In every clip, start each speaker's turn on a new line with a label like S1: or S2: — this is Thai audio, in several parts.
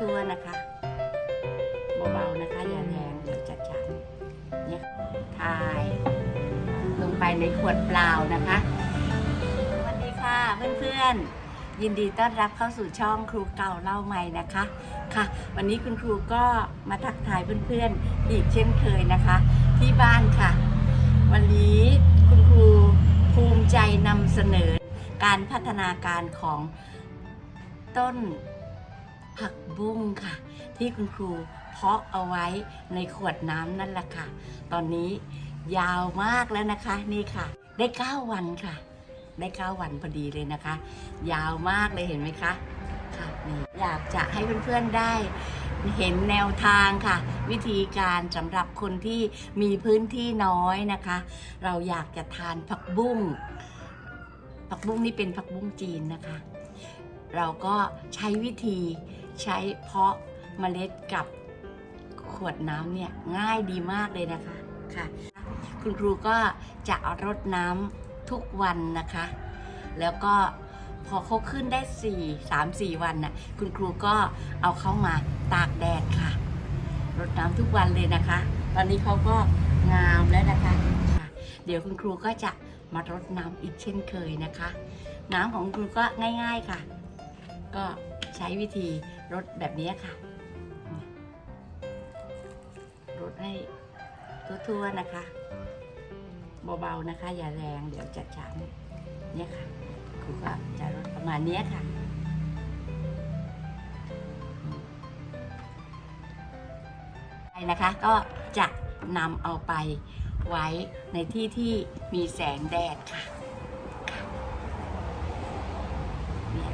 S1: ทั่วๆนะคะเบาๆนะคะอย่าแรงเดี๋ยวจะช้ำเนี่ยทายลงไปในขวดเปล่านะคะสวัสดีค่ะเพื่อนๆ ยินดีต้อนรับเข้าสู่ช่องครูเก่าเล่าใหม่นะคะค่ะ วันนี้คุณครูก็มาทักทายเพื่อนๆ อีกเช่นเคยนะคะ ที่บ้านค่ะ วันนี้คุณครูภูมิใจนำเสนอการพัฒนาการของต้น ผักบุ้งค่ะ ที่คุณครูเพาะเอาไว้ในขวดน้ำนั่นแหละค่ะ ตอนนี้ยาวมากแล้วนะคะนี่ค่ะ ได้ 9 วันค่ะ ได้ 9 วันพอดีเลยนะคะ ยาวมากเลยเห็นไหมคะค่ะนี่อยากจะให้เพื่อนๆได้เห็นแนวทางค่ะ วิธีการสำหรับคนที่มีพื้นที่น้อยนะคะ เราอยากจะทานผักบุ้งผักบุ้งนี่เป็นผักบุ้งจีนนะคะ เราก็ใช้วิธีใช้เพาะเมล็ดกับขวดน้ำเนี่ยง่ายดีมากเลยนะคะค่ะ คุณครูก็จะรดน้ำทุกวันนะคะ แล้วก็พอเขาขึ้นได้ 4 3 4 วันน่ะคุณครูก็เอาเข้ามาตากแดดค่ะ รดน้ำทุกวันเลยนะคะ ตอนนี้เขาก็งามแล้วนะคะค่ะ เดี๋ยวคุณครูก็จะมารดน้ำอีกเช่นเคยนะคะ น้ำของคุณครูก็ง่าย ๆค่ะ ก็ใช้วิธีรดแบบนี้ค่ะรดให้ทั่วๆนะคะ เบาๆนะคะ อย่าแรงเดี๋ยวจะช้ำเนี่ยค่ะครูก็จะรดประมาณนี้ค่ะไปนะคะก็จะนำเอาไปไว้ในที่ที่มีแสงแดดค่ะเนี่ย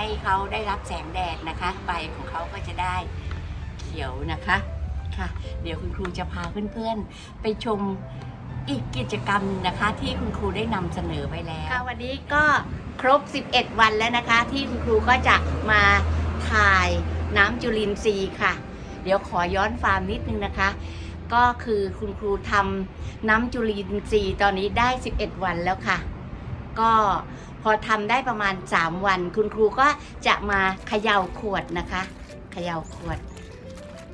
S1: ให้เขาได้รับแสงแดดนะคะ ใบของเขาก็จะได้เขียวนะคะค่ะ เดี๋ยวคุณครูจะพาเพื่อนๆ ไปชมอีกกิจกรรมนะคะ ที่คุณครูได้นำเสนอไว้แล้วค่ะวันนี้ก็ครบ 11 วันแล้วนะคะ ที่คุณครูก็จะมาถ่ายน้ำจุลินทรีย์ค่ะ เดี๋ยวขอย้อนฟาร์มนิดนึงนะคะ ก็คือคุณครูทำน้ำจุลินทรีย์ตอนนี้ได้ 11 วันแล้วค่ะ ก็ พอทำได้ประมาณ 3 วัน คุณครูก็จะมาเขย่าขวดนะคะเขย่าขวด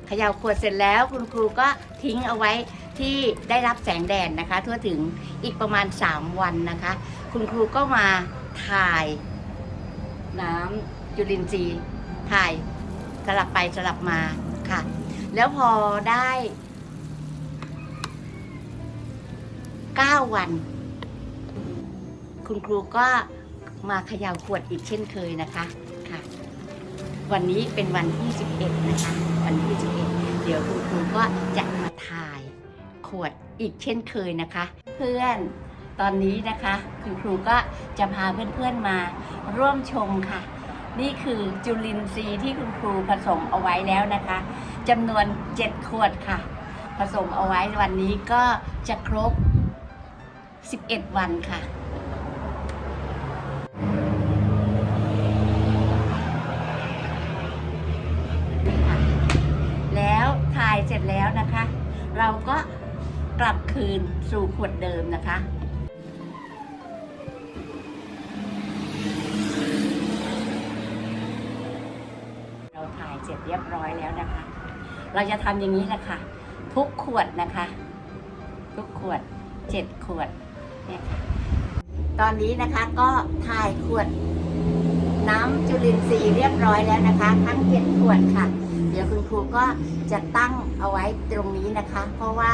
S1: เขย่าขวดเสร็จแล้วคุณครูก็ทิ้งเอาไว้ที่ได้รับแสงแดดนะคะ ทั่วถึงอีกประมาณ 3 วันนะคะ คุณครูก็มาถ่ายน้ำจุลินทรีย์ถ่ายสลับไปสลับมาค่ะ แล้วพอได้ 9 วัน คุณครูก็ มาเขย่าขวดอีกเช่นเคยนะคะค่ะ วันนี้เป็นวันที่ 11 นะคะ วันที่ 11 เดี๋ยวคุณครูก็จะมาถ่ายขวดอีกเช่นเคยนะคะ เพื่อนตอนนี้นะคะคุณครูก็จะพาเพื่อนๆมาร่วมชมค่ะ นี่คือจุลินทรีย์ที่คุณครูผสมเอาไว้แล้วนะคะจำนวน 7 ขวดค่ะ ผสมเอาไว้วันนี้ก็จะครบ 11 วันค่ะนี่ค่ะ แล้วถ่ายเสร็จแล้วนะคะ เราก็กลับคืนสู่ขวดเดิมนะคะเราถ่ายเสร็จเรียบร้อยแล้วนะคะ เราจะทำอย่างนี้แหละค่ะ ทุกขวดนะคะ ทุกขวดเจ็ดขวดเนี่ยค่ะ ตอนนี้นะคะก็ถ่ายขวดน้ำจุลินทรีย์เรียบร้อยแล้วนะคะ ทั้งเจ็ดขวดค่ะ เดี๋ยวคุณครูก็จะตั้งเอาไว้ตรงนี้นะคะ เพราะว่า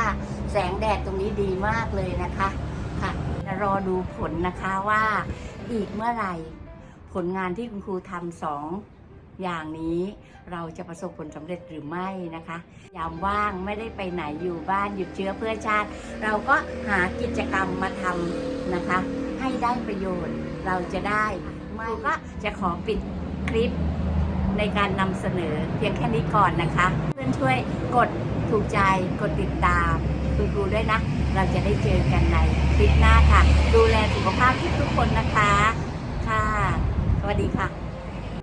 S1: แสงแดดตรงนี้ดีมากเลยนะคะค่ะจะรอดูผลนะคะว่าอีกเมื่อไหร่ผลงานที่คุณครูทำสอง อย่างนี้เราจะประสบผลสำเร็จหรือไม่นะคะ ยามว่างไม่ได้ไปไหนอยู่บ้านหยุดเชื้อเพื่อชาติ เราก็หากิจกรรมมาทำนะคะ ให้ได้ประโยชน์เราจะได้ไม่ก็จะขอปิดคลิปในการนำเสนอเพียงแค่นี้ก่อนนะคะ เพื่อนช่วยกดถูกใจกดติดตามคุณครูด้วยนะ เราจะได้เจอกันในคลิปหน้าค่ะ ดูแลสุขภาพทุกคนนะคะ ค่ะ สวัสดีค่ะ